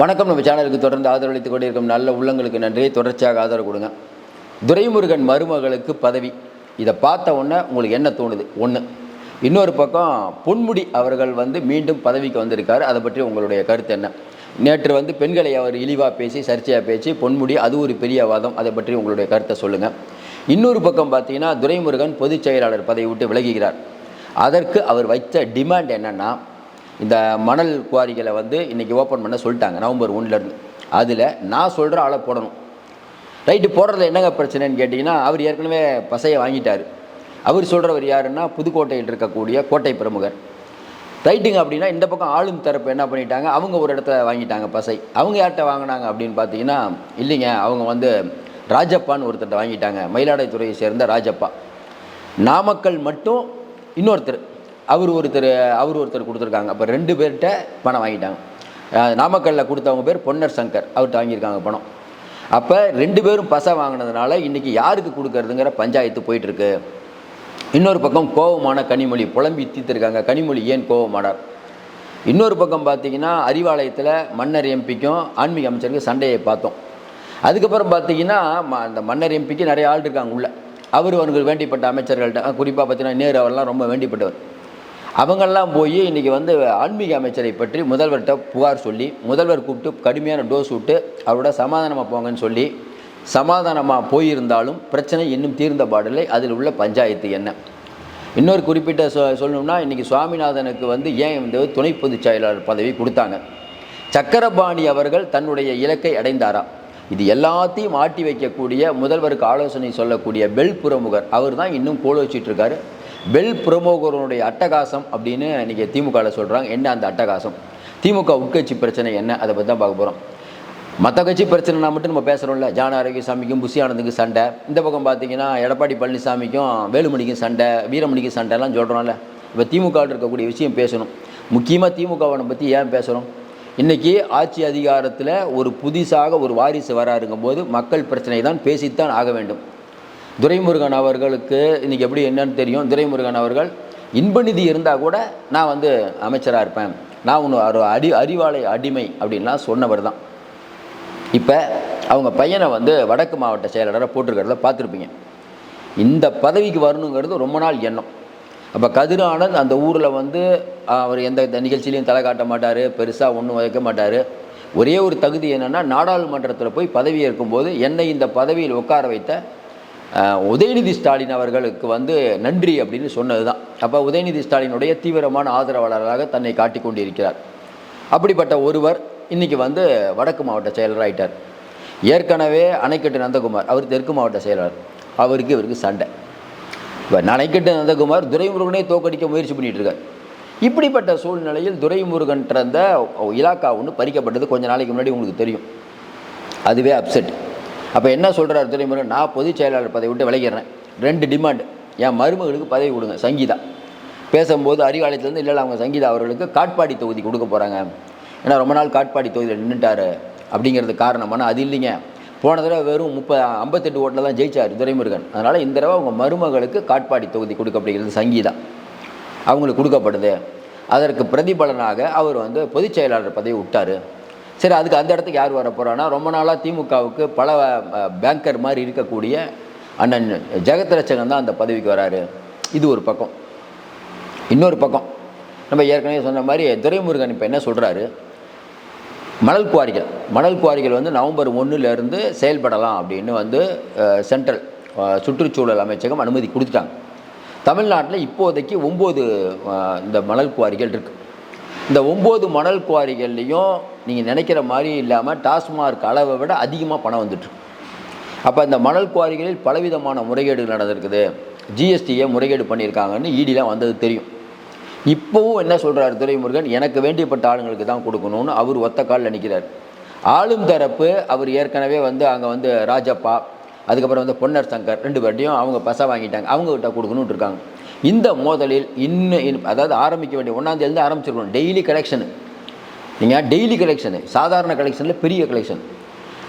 வணக்கம். நம்ம சேனலுக்கு தொடர்ந்து ஆதரவளித்துக் கொண்டிருக்கும் நல்ல உள்ளங்களுக்கு நன்றி. தொடர்ச்சியாக ஆதரவு கொடுங்க. துரைமுருகன் மருமகளுக்கு பதவி. இதை பார்த்த உடனே உங்களுக்கு என்ன தோணுது? ஒன்று இன்னொரு பக்கம் பொன்முடி அவர்கள் வந்து மீண்டும் பதவிக்கு வந்திருக்காரு. அதை பற்றி உங்களுடைய கருத்து என்ன? நேற்று வந்து பெண்களை அவர் இழிவாக பேசி சர்ச்சையாக பேசி பொன்முடி அது ஒரு பெரிய வாதம். அதை பற்றி உங்களுடைய கருத்தை சொல்லுங்கள் இன்னொரு பக்கம் பார்த்தீங்கன்னா துரைமுருகன் பொதுச் செயலாளர் பதவி விட்டு விலகுகிறார். அதற்கு அவர் வைத்த டிமாண்ட் என்னென்னா இந்த மணல் குவாரிகளை வந்து இன்றைக்கி ஓப்பன் பண்ண சொல்லிட்டாங்க நவம்பர் ஒன்றுலேருந்து அதில் நான் சொல்கிற ஆளை போடணும். ரைட்டு போடுறதுல என்னங்க பிரச்சனைன்னு கேட்டிங்கன்னா அவர் ஏற்கனவே பசையை வாங்கிட்டார். அவர் சொல்கிறவர் யாருன்னா புதுக்கோட்டையில் இருக்கக்கூடிய கோட்டை பிரமுகர். ரைட்டுங்க அப்படின்னா இந்த பக்கம் ஆளும் தரப்பு என்ன பண்ணிட்டாங்க அவங்க ஒரு இடத்துல வாங்கிட்டாங்க பசை. அவங்க யார்கிட்ட வாங்கினாங்க அப்படின்னு பார்த்தீங்கன்னா இல்லைங்க அவங்க வந்து ராஜப்பான்னு ஒருத்தர்கிட்ட வாங்கிட்டாங்க. மயிலாடுதுறையை சேர்ந்த ராஜப்பா. நாமக்கல் மட்டும் இன்னொருத்தர். அவர் ஒருத்தர் அவர் ஒருத்தர் கொடுத்துருக்காங்க. அப்போ ரெண்டு பேர்கிட்ட பணம் வாங்கிட்டாங்க. நாமக்கல்லில் கொடுத்தவங்க பேர் பொன்னர் சங்கர். அவர்கிட்ட வாங்கியிருக்காங்க பணம். அப்போ ரெண்டு பேரும் பசை வாங்கினதுனால இன்றைக்கி யாருக்கு கொடுக்கறதுங்கிற பஞ்சாயத்து போயிட்டுருக்கு. இன்னொரு பக்கம் கோபமான கனிமொழி புலம்பி தீர்த்துருக்காங்க. கனிமொழி ஏன் கோபமானார் இன்னொரு பக்கம் பார்த்தீங்கன்னா அறிவாலயத்தில் மன்னர் எம்பிக்கும் ஆன்மீக அமைச்சருக்கும் சண்டையை பார்த்தோம். அதுக்கப்புறம் பார்த்தீங்கன்னா ம- அந்த மன்னர் எம்பிக்கு நிறைய ஆள் இருக்காங்க உள்ளே. அவர் அவனுக்கு வேண்டிப்பட்ட அமைச்சர்கள்ட்ட குறிப்பாக பார்த்தீங்கன்னா நேரு அவர்லாம் ரொம்ப வேண்டிப்பட்டவர். அவங்கெல்லாம் போய் இன்றைக்கி வந்து ஆன்மீக அமைச்சரை பற்றி முதல்வர்கிட்ட புகார் சொல்லி முதல்வர் கூப்பிட்டு கடுமையான டோஸ் விட்டு அவரோட சமாதானமாக போங்கன்னு சொல்லி சமாதானமாக போயிருந்தாலும் பிரச்சனை இன்னும் தீர்ந்த பாடலை அதில் உள்ள பஞ்சாயத்து என்ன? இன்னொரு குறிப்பிட்ட சொ சொல்லணும்னா இன்றைக்கி சுவாமிநாதனுக்கு வந்து ஏன் வந்து துணை பொதுச் செயலாளர் பதவி கொடுத்தாங்க? சக்கரபாணி அவர்கள் தன்னுடைய இலக்கை அடைந்தாரா? இது எல்லாத்தையும் ஆட்டி வைக்கக்கூடிய முதல்வருக்கு ஆலோசனை சொல்லக்கூடிய பெல் புறமுகர் அவர் தான் இன்னும் கோல வச்சிட்ருக்காரு பெல் பிரமோகருடைய அட்டகாசம் அப்படின்னு இன்றைக்கி திமுகவில் சொல்கிறாங்க என்ன அந்த அட்டகாசம்? திமுக உட்கட்சி பிரச்சனை என்ன? அதை பற்றி தான் பார்க்க போகிறோம் மற்ற கட்சி பிரச்சனைனா மட்டும் நம்ம பேசுகிறோம்ல ஜான ஆரோக்கியசாமிக்கும் புஷி சண்டை. இந்த பக்கம் பார்த்தீங்கன்னா எடப்பாடி பழனிசாமிக்கும் வேலுமணிக்கும் சண்டை வீரமணிக்கும் சண்டைலாம் சொல்கிறோம்ல இப்போ திமுகவில் இருக்கக்கூடிய விஷயம் பேசணும். முக்கியமாக திமுகவை பற்றி ஏன் பேசுகிறோம் இன்றைக்கி ஆட்சி அதிகாரத்தில் ஒரு புதிசாக ஒரு வாரிசு வராருங்கும் போது மக்கள் பிரச்சனை தான் பேசித்தான் ஆக வேண்டும். துரைமுருகன் அவர்களுக்கு இன்றைக்கி எப்படி என்னன்னு தெரியும்? துரைமுருகன் அவர்கள் இன்ப நிதி இருந்தால் கூட நான் வந்து அமைச்சராக இருப்பேன். நான் ஒன்று ஒரு அடி அறிவாலை அடிமை அப்படின்லாம் சொன்னவர் தான். இப்போ அவங்க பையனை வந்து வடக்கு மாவட்ட செயலாளராக போட்டிருக்கிறத பார்த்துருப்பீங்க. இந்த பதவிக்கு வரணுங்கிறது ரொம்ப நாள் எண்ணம். அப்போ கதிரானந்த் அந்த ஊரில் வந்து அவர் எந்த நிகழ்ச்சியிலையும் தலை காட்ட மாட்டார் பெருசாக ஒன்றும் வைக்க மாட்டார். ஒரே ஒரு தகுதி என்னென்னா நாடாளுமன்றத்தில் போய் பதவி ஏற்கும்போது என்னை இந்த பதவியில் உட்கார வைத்த உதயநிதி ஸ்டாலின் அவர்களுக்கு வந்து நன்றி அப்படின்னு சொன்னது தான் அப்போ உதயநிதி ஸ்டாலினுடைய தீவிரமான ஆதரவாளராக தன்னை காட்டிக் கொண்டிருக்கிறார். அப்படிப்பட்ட ஒருவர் இன்றைக்கி வந்து வடக்கு மாவட்ட செயலராகிட்டார் ஏற்கனவே அணைக்கட்டு நந்தகுமார் அவர் தெற்கு மாவட்ட செயலாளர் அவருக்கு இவருக்கு சண்டை. இப்போ அணைக்கட்டு நந்தகுமார் துரைமுருகனே தோக்கடிக்க முயற்சி பண்ணிகிட்டு இருக்கார். இப்படிப்பட்ட சூழ்நிலையில் துரைமுருகன்ற அந்த இலாக்கா ஒன்று பறிக்கப்பட்டது கொஞ்ச நாளைக்கு முன்னாடி உங்களுக்கு தெரியும். அதுவே அப்செட் அப்போ என்ன சொல்கிறார் துரைமுருகன் நான் பொதுச் செயலாளர் பதவி விட்டு விளைக்கிறேன் ரெண்டு டிமாண்டு என் மருமகளுக்கு பதவி கொடுங்க சங்கீதா. பேசும்போது அறிவாலயத்துலேருந்து இல்லை அவங்க சங்கீதா அவர்களுக்கு காட்பாடி தொகுதி கொடுக்க போகிறாங்க ஏன்னா ரொம்ப நாள் காட்பாடி தொகுதியில் நின்றுட்டாரு அப்படிங்கிறது காரணமான அது இல்லைங்க. போன தடவை வெறும் முப்பது ஐம்பத்தெட்டு ஓட்டில் தான் ஜெயிச்சார் துரைமுருகன். அதனால் இந்த தடவை அவங்க மருமகளுக்கு காட்பாடி தொகுதி கொடுக்கப்படுகிறது சங்கீதா. அவங்களுக்கு கொடுக்கப்படுது. அதற்கு பிரதிபலனாக அவர் வந்து பொதுச் செயலாளர் பதவி விட்டார். சரி அதுக்கு அந்த இடத்துக்கு யார் வர போகிறான்னா ரொம்ப நாளாக திமுகவுக்கு பல பேங்கர் மாதிரி இருக்கக்கூடிய அண்ணன் ஜெகத்ரட்சகன் தான் அந்த பதவிக்கு வராரு. இது ஒரு பக்கம். இன்னொரு பக்கம். நம்ம ஏற்கனவே சொன்ன மாதிரி துரைமுருகன் இப்போ என்ன சொல்கிறாரு மணல் குவாரிகள். மணல் குவாரிகள் வந்து நவம்பர் ஒன்றுலேருந்து செயல்படலாம் அப்படின்னு வந்து சென்ட்ரல் சுற்றுச்சூழல் அமைச்சகம் அனுமதி கொடுத்துட்டாங்க. தமிழ்நாட்டில் இப்போதைக்கு ஒம்பது இந்த மணல் குவாரிகள் இருக்குது இந்த ஒம்பது மணல் குவாரிகள்லேயும் நீங்கள் நினைக்கிற மாதிரி இல்லாமல் டாஸ்மார்க் அளவை விட அதிகமாக பணம் வந்துட்டுருக்கு அப்போ இந்த மணல் குவாரிகளில் பலவிதமான முறைகேடுகள் நடந்திருக்குது. ஜிஎஸ்டியை முறைகேடு பண்ணியிருக்காங்கன்னு ஈடிலாம் வந்தது தெரியும். இப்போவும் என்ன சொல்கிறார் துரைமுருகன்? எனக்கு வேண்டியப்பட்ட ஆளுங்களுக்கு தான் கொடுக்கணும்னு அவர் ஒத்த காலில் நிற்கிறார் ஆளும் தரப்பு அவர் ஏற்கனவே வந்து அங்கே வந்து ராஜப்பா அதுக்கப்புறம் வந்து பொன்னர் சங்கர் ரெண்டு பேர்ட்டையும் அவங்க பசை வாங்கிட்டாங்க. அவங்ககிட்ட கொடுக்கணுன்ட்டு இருக்காங்க. இந்த மோதலில் இன்னும் அதாவது ஆரம்பிக்க வேண்டிய ஒன்றாந்தேதி ஆரம்பிச்சிருக்கணும். டெய்லி கலெக்ஷனு நீங்கள் டெய்லி கலெக்ஷனு சாதாரண கலெக்ஷனில் பெரிய கலெக்ஷன்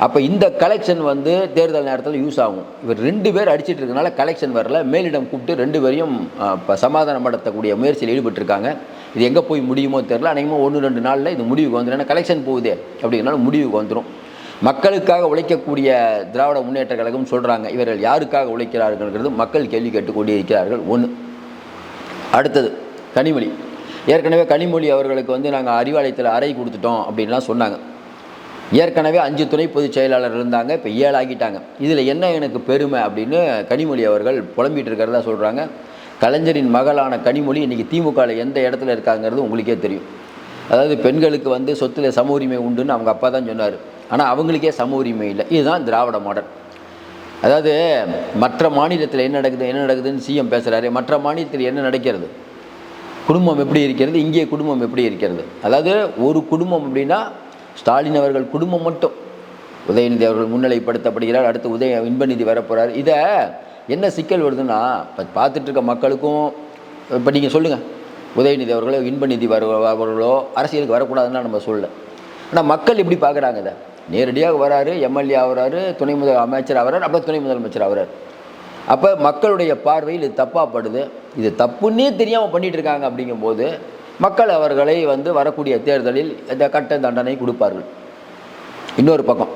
அப்போ இந்த கலெக்ஷன் வந்து தேர்தல் நேரத்தில் யூஸ் ஆகும். இவர் ரெண்டு பேர் அடிச்சிட்டு இருக்கனால கலெக்ஷன் வரல. மேலிடம் கூப்பிட்டு ரெண்டு பேரையும் இப்போ சமாதானப்படுத்தக்கூடிய முயற்சியில் ஈடுபட்டிருக்காங்க. இது எங்கே போய் முடியுமோ தெரில அநேகமாக ஒன்று ரெண்டு நாளில் இது முடிவுக்கு வந்துடும் ஏன்னா கலெக்ஷன் போகுதே அப்படிங்கிறனால முடிவுக்கு வந்துடும் மக்களுக்காக உழைக்கக்கூடிய திராவிட முன்னேற்ற கழகம் சொல்கிறாங்க இவர்கள் யாருக்காக உழைக்கிறார்கள்ங்கிறது மக்கள் கேள்வி கேட்டுக்கொண்டே இருக்கிறார்கள் ஒன்று அடுத்தது கனிமொழி. ஏற்கனவே கனிமொழி அவர்களுக்கு வந்து நாங்கள் அறிவாலயத்தில் அறை கொடுத்துட்டோம் அப்படின்லாம் சொன்னாங்க. ஏற்கனவே அஞ்சு துணை பொதுச் செயலாளர் இருந்தாங்க இப்போ ஏழு ஆகிட்டாங்க. இதில் என்ன எனக்கு பெருமை அப்படின்னு கனிமொழி அவர்கள் புலம்பிட்டு இருக்கிறதா சொல்கிறாங்க கலைஞரின் மகளான கனிமொழி இன்றைக்கி திமுகவில் எந்த இடத்துல இருக்காங்கிறது உங்களுக்கே தெரியும். அதாவது பெண்களுக்கு வந்து சொத்துல சம உரிமை உண்டுன்னு அவங்க அப்பா தான் சொன்னார். ஆனால் அவங்களுக்கே சம உரிமை இல்லை. இதுதான் திராவிட மாடல். அதாவது மற்ற மாநிலத்தில் என்ன நடக்குது என்ன நடக்குதுன்னு சிஎம் பேசுகிறாரு மற்ற மாநிலத்தில் என்ன நடக்கிறது? குடும்பம் எப்படி இருக்கிறது? இங்கே குடும்பம் எப்படி இருக்கிறது? அதாவது ஒரு குடும்பம் அப்படின்னா ஸ்டாலின் அவர்கள் குடும்பம் மட்டும். உதயநிதி அவர்கள் முன்னிலைப்படுத்தப்படுகிறார் அடுத்து உதய இன்பநிதி வரப்போகிறார் இதை என்ன சிக்கல் வருதுன்னா இப்போ பார்த்துட்டு இருக்க மக்களுக்கும் இப்போ நீங்கள் சொல்லுங்கள் உதயநிதி அவர்களோ இன்பநிதி வர அவர்களோ அரசியலுக்கு வரக்கூடாதுன்னு நம்ம சொல்ல. ஆனால் மக்கள் எப்படி பார்க்குறாங்க இதை? நேரடியாக வராரு எம்எல்ஏ ஆகிறாரு துணை முதல் அமைச்சர் ஆகிறார் அப்புறம் துணை முதலமைச்சர் ஆகிறார். அப்போ மக்களுடைய பார்வையில் இது தப்பாகப்படுது இது தப்புன்னே தெரியாமல் பண்ணிகிட்டு இருக்காங்க அப்படிங்கும்போது மக்கள் அவர்களை வந்து வரக்கூடிய தேர்தலில் இந்த கட்ட தண்டனை கொடுப்பார்கள். இன்னொரு பக்கம்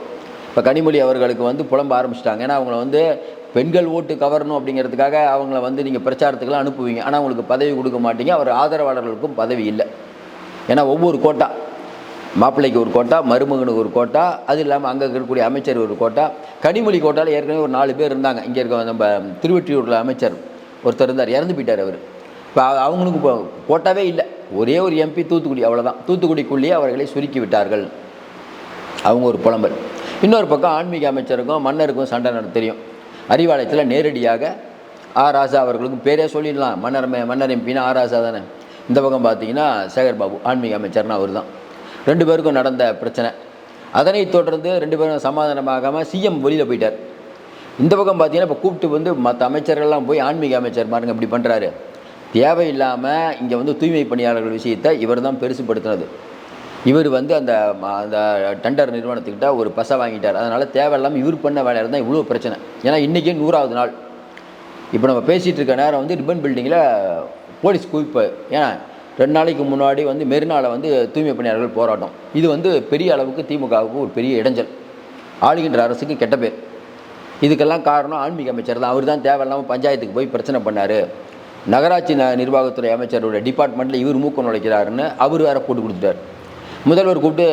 இப்போ கனிமொழி அவர்களுக்கு வந்து புலம்ப ஆரம்பிச்சிட்டாங்க. ஏன்னா அவங்கள வந்து பெண்கள் ஓட்டு கவரணும் அப்படிங்கிறதுக்காக அவங்கள வந்து நீங்கள் பிரச்சாரத்துக்கெல்லாம் அனுப்புவீங்க. ஆனால் அவங்களுக்கு பதவி கொடுக்க மாட்டீங்க. அவர் ஆதரவாளர்களுக்கும் பதவி இல்லை. ஏன்னா ஒவ்வொரு கோட்டா மாப்பிள்ளைக்கு ஒரு கோட்டா மருமகனுக்கு ஒரு கோட்டா அது இல்லாமல் அங்கே இருக்கக்கூடிய அமைச்சர் ஒரு கோட்டா. கனிமொழி கோட்டாவில் ஏற்கனவே ஒரு நாலு பேர் இருந்தாங்க. இங்கே இருக்க நம்ம திருவெற்றியூரில் அமைச்சர் ஒருத்தர் இருந்தார். இறந்து போயிட்டார் அவர். இப்போ அவங்களுக்கு இப்போ கோட்டாவே இல்லை. ஒரே ஒரு எம்பி தூத்துக்குடி அவ்வளோதான் தூத்துக்குடிக்குள்ளேயே அவர்களை சுருக்கி விட்டார்கள். அவங்க ஒரு புலம்பல். இன்னொரு பக்கம் ஆன்மீக அமைச்சருக்கும் மன்னருக்கும் சண்டை நட தெரியும். அறிவாலயத்தில் நேரடியாக ஆர் ராசா அவர்களுக்கும் பேரே சொல்லிடலாம். மன்னர் மே- மன்னர் எம்பின்னா ஆர் ராசா தானே. இந்த பக்கம் பார்த்தீங்கன்னா சேகர் பாபு ஆன்மீக அமைச்சர்னா அவர் தான் ரெண்டு பேருக்கும் நடந்த பிரச்சனை. அதனைத் தொடர்ந்து ரெண்டு பேரும் சமாதானமாகாமல் சிஎம் வெளியில் போயிட்டார். இந்த பக்கம் பார்த்தீங்கன்னா இப்போ கூப்பிட்டு வந்து மற்ற அமைச்சர்கள்லாம் போய் ஆன்மீக அமைச்சர் பாருங்க இப்படி பண்ணுறாரு தேவையில்லாமல் இங்கே வந்து தூய்மை பணியாளர்கள் விஷயத்தை இவர் தான் பெருசுப்படுத்தினது. இவர் வந்து அந்த அந்த டெண்டர் நிறுவனத்துக்கிட்ட ஒரு பசை வாங்கிட்டார். அதனால் தேவையில்லாமல் இவர் பண்ண வேலையில் தான் இவ்வளோ பிரச்சனை. ஏன்னா இன்றைக்கே நூறாவது நாள். இப்போ நம்ம பேசிகிட்டு இருக்க நேரம் வந்து ரிப்பன் பில்டிங்கில் போலீஸ் குவிப்பு. ஏன்னா ரெண்டு நாளைக்கு முன்னாடி வந்து மெரினாவில் வந்து தூய்மை பணியாளர்கள் போராட்டம். இது வந்து பெரிய அளவுக்கு திமுகவுக்கு ஒரு பெரிய இடைஞ்சல். ஆளுகின்ற அரசுக்கு கெட்ட பேர். இதுக்கெல்லாம் காரணம் ஆன்மீக அமைச்சர் தான். அவர் தான் தேவையில்லாமல் பஞ்சாயத்துக்கு போய் பிரச்சனை பண்ணார். நகராட்சி ந நிர்வாகத்துறை அமைச்சருடைய டிபார்ட்மெண்ட்டில் இவர் மூக்க நுழைக்கிறாருன்னு அவர் வேற போட்டு கொடுத்துட்டார். முதல்வர் கூப்பிட்டு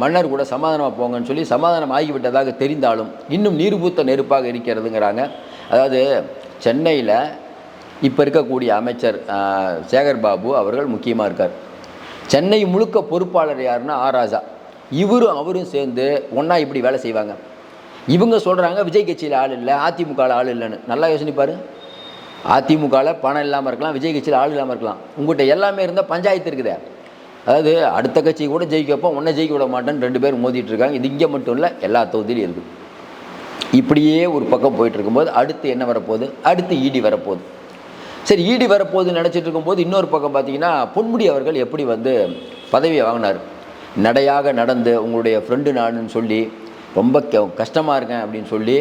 மன்னர் கூட சமாதானமாக போங்கன்னு சொல்லி சமாதானம் ஆகிவிட்டதாக தெரிந்தாலும் இன்னும் நீர்பூத்த நெருப்பாக இருக்கிறதுங்கிறாங்க. அதாவது சென்னையில் இப்போ இருக்கக்கூடிய அமைச்சர் சேகர் பாபு அவர்கள் முக்கியமாக இருக்கார். சென்னை முழுக்க பொறுப்பாளர் யாருன்னா ஆ ராஜா. இவரும் அவரும் சேர்ந்து ஒன்றா இப்படி வேலை செய்வாங்க. இவங்க சொல்கிறாங்க விஜய் கட்சியில் ஆள் இல்லை அதிமுகவில் ஆள் இல்லைன்னு. நல்லா யோசனைப்பார். அதிமுகவில் பணம் இல்லாமல் இருக்கலாம் விஜய் கட்சியில் ஆள் இல்லாமல் இருக்கலாம். உங்கள்கிட்ட எல்லாமே இருந்தால் பஞ்சாயத்து இருக்குதே. அதாவது அடுத்த கட்சி கூட ஜெயிக்க வைப்போம் ஒன்றை ஜெயிக்க விட மாட்டேன்னு ரெண்டு பேரும் மோதிட்டு இருக்காங்க. இது இங்கே மட்டும் இல்லை எல்லா தொகுதியிலும் இருக்குது இப்படியே ஒரு பக்கம் போயிட்டு இருக்கும்போது அடுத்து என்ன வரப்போகுது? அடுத்து ஈடி வரப்போகுது. சரி ஈடி வரப்போகுதுன்னு நினச்சிட்டு இருக்கும்போது இன்னொரு பக்கம் பார்த்தீங்கன்னா பொன்முடி அவர்கள் எப்படி வந்து பதவியை வாங்கினார்? நடையாக நடந்து உங்களுடைய ஃப்ரெண்டு நானுன்னு சொல்லி ரொம்ப க- இருக்கேன் அப்படின்னு சொல்லி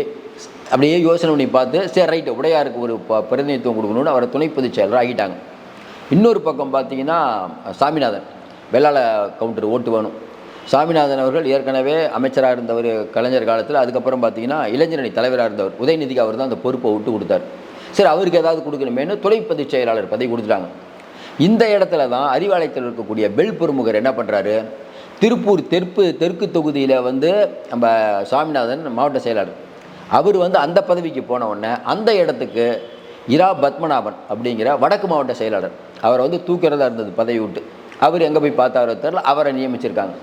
அப்படியே யோசனை பண்ணி பார்த்து சரி ரைட்டு உடையாருக்கு ஒரு ப பிரதிநிதித்துவம் கொடுக்கணும்னு அவரை துணை பொதுச் செயலர் ஆகிட்டாங்க இன்னொரு பக்கம் பார்த்தீங்கன்னா சாமிநாதன் வெள்ளாள கவுண்டர் ஓட்டு வேணும். சாமிநாதன் அவர்கள் ஏற்கனவே அமைச்சராக இருந்தவர் கலைஞர் காலத்தில் அதுக்கப்புறம் பார்த்தீங்கன்னா இளைஞரணி தலைவராக இருந்தவர் உதயநிதிக்கு அவர் தான் அந்த பொறுப்பை விட்டு கொடுத்தார். சரி அவருக்கு ஏதாவது கொடுக்கணுமேனு துணைப்பதிவு செயலாளர் பதவி கொடுத்துட்டாங்க. இந்த இடத்துல தான் அறிவாலயத்தில் இருக்கக்கூடிய பெல் பொறுமுகர் என்ன பண்ணுறாரு திருப்பூர் தெற்கு தெற்கு தொகுதியில் வந்து நம்ம சாமிநாதன் மாவட்ட செயலாளர். அவர் வந்து அந்த பதவிக்கு போன உடனே அந்த இடத்துக்கு இரா பத்மநாபன் அப்படிங்கிற வடக்கு மாவட்ட செயலாளர். அவரை வந்து தூக்கிறதா இருந்தது பதவி விட்டு. அவர் எங்கே போய் பார்த்தாரோ தெரியல அவரை நியமிச்சிருக்காங்க.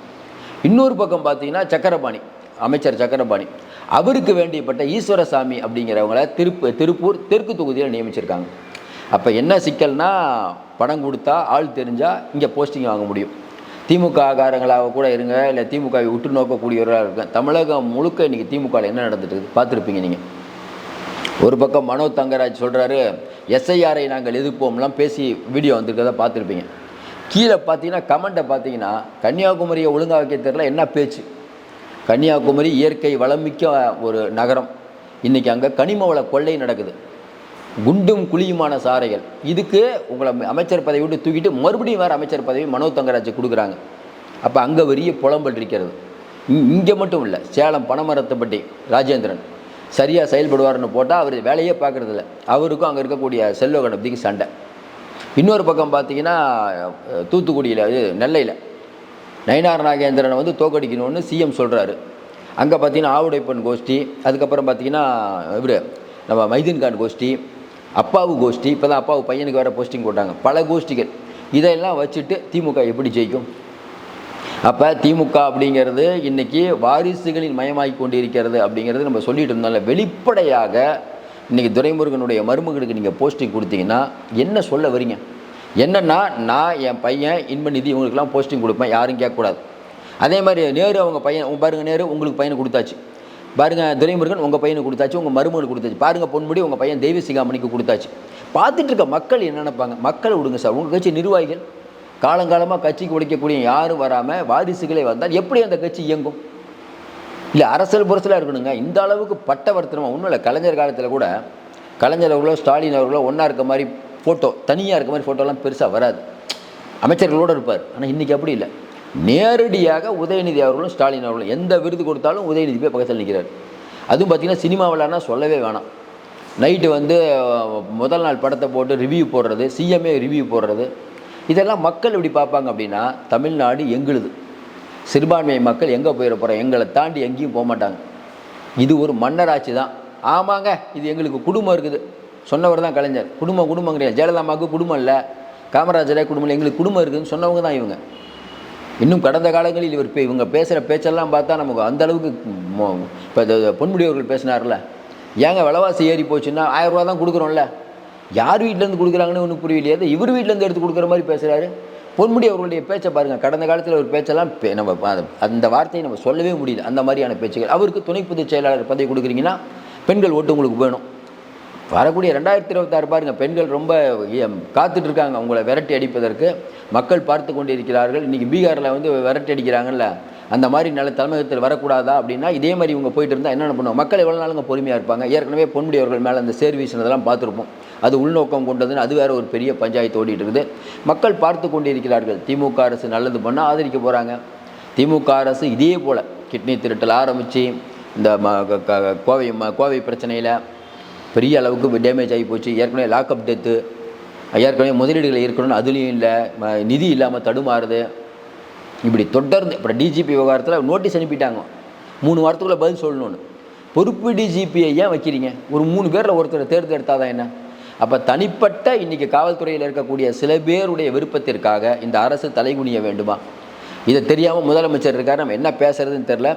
இன்னொரு பக்கம் பார்த்தீங்கன்னா சக்கரபாணி அமைச்சர் சக்கரபாணி. அவருக்கு வேண்டியப்பட்ட ஈஸ்வரசாமி அப்படிங்கிறவங்கள திருப்பு திருப்பூர் தெற்கு தொகுதியில் நியமிச்சிருக்காங்க. அப்போ என்ன சிக்கல்னா பணம் கொடுத்தா ஆள் தெரிஞ்சால் இங்கே போஸ்டிங் வாங்க முடியும். திமுக ஆகாரங்களாக கூட இருங்க இல்லை திமுகவை உற்று நோக்கக்கூடியவராக இருக்க தமிழகம் முழுக்க இன்றைக்கி திமுகவில் என்ன நடந்துட்டு இருக்குது பார்த்துருப்பீங்க நீங்கள் ஒரு பக்கம் மனோ தங்கராஜ் சொல்கிறாரு எஸ்ஐஆரை நாங்கள் எதிர்ப்போம்லாம் பேசி வீடியோ வந்திருக்கதை பார்த்துருப்பீங்க. கீழே பார்த்தீங்கன்னா கமெண்ட்டை பார்த்தீங்கன்னா கன்னியாகுமரியை ஒழுங்காக வைக்க தெரியல என்ன பேச்சு? கன்னியாகுமரி இயற்கை வளமிக்க ஒரு நகரம். இன்றைக்கி அங்கே கனிம வள கொள்ளை நடக்குது. குண்டும் குழியுமான சாரைகள் இதுக்கு உங்களை அமைச்சர் பதவி விட்டு தூக்கிட்டு மறுபடியும் வேறு அமைச்சர் பதவி மனோ தங்கராஜ் கொடுக்குறாங்க. அப்போ அங்கே பெரிய புலம்பல் இருக்கிறது. இங்கே மட்டும் இல்லை சேலம் பணமரத்தப்பட்டி ராஜேந்திரன். சரியாக செயல்படுவார்னு போட்டால் அவர் வேலையே பார்க்குறதில்ல அவருக்கும் அங்கே இருக்கக்கூடிய செல்வ கணபதிக்கு சண்டை. இன்னொரு பக்கம் பார்த்தீங்கன்னா தூத்துக்குடியில் இது நெல்லையில். நயினார் நாகேந்திரனை வந்து தோக்கடிக்கணும்னு சிஎம் சொல்கிறாரு அங்கே பார்த்தீங்கன்னா ஆவுடைப்பன் கோஷ்டி அதுக்கப்புறம் பார்த்தீங்கன்னா இவர் நம்ம மைதீன்கான் கோஷ்டி அப்பாவு கோஷ்டி இப்போ தான் அப்பாவு பையனுக்கு வேறு போஸ்டிங் போட்டாங்க. பல கோஷ்டிகள். இதையெல்லாம் வச்சுட்டு திமுக எப்படி ஜெயிக்கும்? அப்போ திமுக அப்படிங்கிறது இன்றைக்கி வாரிசுகளின் மயமாகி கொண்டிருக்கிறது அப்படிங்கிறது நம்ம சொல்லிட்டு இருந்தோம்ல. வெளிப்படையாக இன்றைக்கி துரைமுருகனுடைய மருமகனுக்கு நீங்கள் போஸ்டிங் கொடுத்தீங்கன்னா என்ன சொல்ல வரீங்க? என்னென்னா நான் என் பையன் இன்ப நிதி இவங்களுக்குலாம் போஸ்டிங் கொடுப்பேன் யாரும் கேட்கக்கூடாது. அதே மாதிரி நேரு அவங்க பையன் பாருங்கள் பாருங்க நேரு உங்களுக்கு பையனை கொடுத்தாச்சு. பாருங்க துரைமுருகன் உங்கள் பையனுக்கு கொடுத்தாச்சு உங்கள் மருமகனுக்கு கொடுத்தாச்சு. பாருங்கள் பொன்முடி உங்கள் பையன் தெய்வ சிகாமணிக்கு கொடுத்தாச்சு. பார்த்துட்டு இருக்க மக்கள் என்ன நினைப்பாங்க? மக்களை விடுங்க சார் உங்கள் கட்சி நிர்வாகிகள். காலங்காலமாக கட்சிக்கு உடைக்கக்கூடிய யாரும் வராமல் வாரிசுகளே வந்தால் எப்படி அந்த கட்சி இயங்கும்? இல்லை அரசியல் புரசலாக இருக்கணுங்க. இந்த அளவுக்கு பட்டவர்த்தனமாக ஒன்றும் இல்லை கலைஞர் காலத்தில் கூட கலைஞர் அவர்களோ ஸ்டாலின் அவர்களோ ஒன்றா இருக்க மாதிரி ஃபோட்டோ தனியாக இருக்க மாதிரி ஃபோட்டோலாம் பெருசாக வராது. அமைச்சர்களோடு இருப்பார். ஆனால் இன்றைக்கி அப்படி இல்லை. நேரடியாக உதயநிதி அவர்களும் ஸ்டாலின் அவர்களும் எந்த விருது கொடுத்தாலும் உதயநிதி போய் பக்கத்தில் நிற்கிறார் அதுவும் பார்த்திங்கன்னா சினிமா விளையாடுனா சொல்லவே வேணாம். நைட்டு வந்து முதல் நாள் படத்தை போட்டு ரிவ்யூ போடுறது சிஎம்ஏ ரிவ்யூ போடுறது. இதெல்லாம் மக்கள் எப்படி பார்ப்பாங்க அப்படின்னா தமிழ்நாடு எங்களுது? சிறுபான்மை மக்கள் எங்கே போயிட போகிறோம் எங்களை தாண்டி எங்கேயும் போக மாட்டாங்க. இது ஒரு மன்னராட்சி தான். ஆமாங்க இது எங்களுக்கு குடும்பம் இருக்குது. சொன்னவர் தான் கலைஞர். குடும்பம் குடும்பம் கிடையாது. ஜெயலலிதாமாவுக்கு குடும்பம் இல்லை. காமராஜரே குடும்பம் இல்லை. எங்களுக்கு குடும்பம் இருக்குதுன்னு சொன்னவங்க தான் இவங்க. இன்னும் கடந்த காலங்களில் இவர் இவங்க பேசுகிற பேச்செல்லாம் பார்த்தா நமக்கு அந்த அளவுக்கு இப்போ பொன்முடி அவர்கள் பேசினார்ல. ஏங்க விலைவாசி ஏறி போச்சுன்னா ஆயிரம் ரூபா தான் கொடுக்குறோம்ல. யார் வீட்டிலேருந்து கொடுக்குறாங்கன்னு ஒன்றும் புரியலையே. இவர் வீட்டிலேருந்து எடுத்து கொடுக்குற மாதிரி பேசுகிறாரு பொன்முடி அவர்களுடைய பேச்சை பாருங்கள் கடந்த காலத்தில் ஒரு பேச்செல்லாம் நம்ம அந்த வார்த்தையை நம்ம சொல்லவே முடியல. அந்த மாதிரியான பேச்சுகள். அவருக்கு துணை பொதுச் செயலாளர் பதவி கொடுக்குறீங்கன்னா பெண்கள் ஓட்டு உங்களுக்கு வேணும். வரக்கூடிய ரெண்டாயிரத்தி இருபத்தாறு பாருங்கள் பெண்கள் ரொம்ப ஏம், காத்துட்டு இருக்காங்க உங்களை விரட்டி அடிப்பதற்கு. மக்கள் பார்த்து கொண்டு இருக்கிறார்கள் இன்றைக்கி பீகாரில் வந்து விரட்டி அடிக்கிறாங்கல்ல. அந்த மாதிரி நல்ல தலைமையகத்தில் வரக்கூடாதா அப்படின்னா இதே மாதிரி இவங்க போயிட்டு இருந்தால் என்னென்ன பண்ணுவோம் மக்கள் எவ்வளோ நாளுங்க பொறுமையாக இருப்பாங்க? ஏற்கனவே பொன்முடியவர்கள் மேலே அந்த சேர்வீஸ் இதெல்லாம் பார்த்துருப்போம். அது உள்நோக்கம் கொண்டதுன்னு அது வேற ஒரு பெரிய பஞ்சாயத்து ஓடிட்டு இருக்குது மக்கள் பார்த்து கொண்டு இருக்கிறார்கள் திமுக அரசு நல்லது பண்ணால் ஆதரிக்க போகிறாங்க திமுக அரசு இதே போல் கிட்னி திருட்டல் ஆரம்பித்து இந்த ம- க- கோவை ம- கோவை பிரச்சனையில் பெரிய அளவுக்கு டேமேஜ் ஆகி போச்சு. ஏற்கனவே லாக்அப் டெத்து ஏற்கனவே முதலீடுகள் இருக்கணும்னு அதுலேயும் இல்லை. நிதி இல்லாமல் தடுமாறுது. இப்படி தொடர்ந்து இப்போ டிஜிபி விவகாரத்தில் நோட்டீஸ் அனுப்பிட்டாங்க. மூணு வாரத்துக்குள்ளே பதில் சொல்லணும்னு. பொறுப்பு டிஜிபியை ஏன் வைக்கிறீங்க? ஒரு மூணு பேரில் ஒருத்தரை தேர்ந்தெடுத்தால் தான் என்ன? அப்போ தனிப்பட்ட இன்றைக்கி காவல்துறையில் இருக்கக்கூடிய சில பேருடைய விருப்பத்திற்காக இந்த அரசு தலைகுனிய வேண்டுமா? இதை தெரியாமல் முதலமைச்சர் இருக்கார். நம்ம என்ன பேசுறதுன்னு தெரில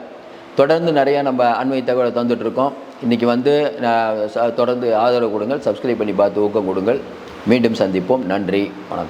தொடர்ந்து நிறையா நம்ம அண்மை தகவலை தந்துட்டு இருக்கோம். இன்றைக்கி வந்து நான் தொடர்ந்து ஆதரவு கொடுங்கள் சப்ஸ்கிரைப் பண்ணி பார்த்து ஊக்கம் கொடுங்கள். மீண்டும் சந்திப்போம். நன்றி. வணக்கம்.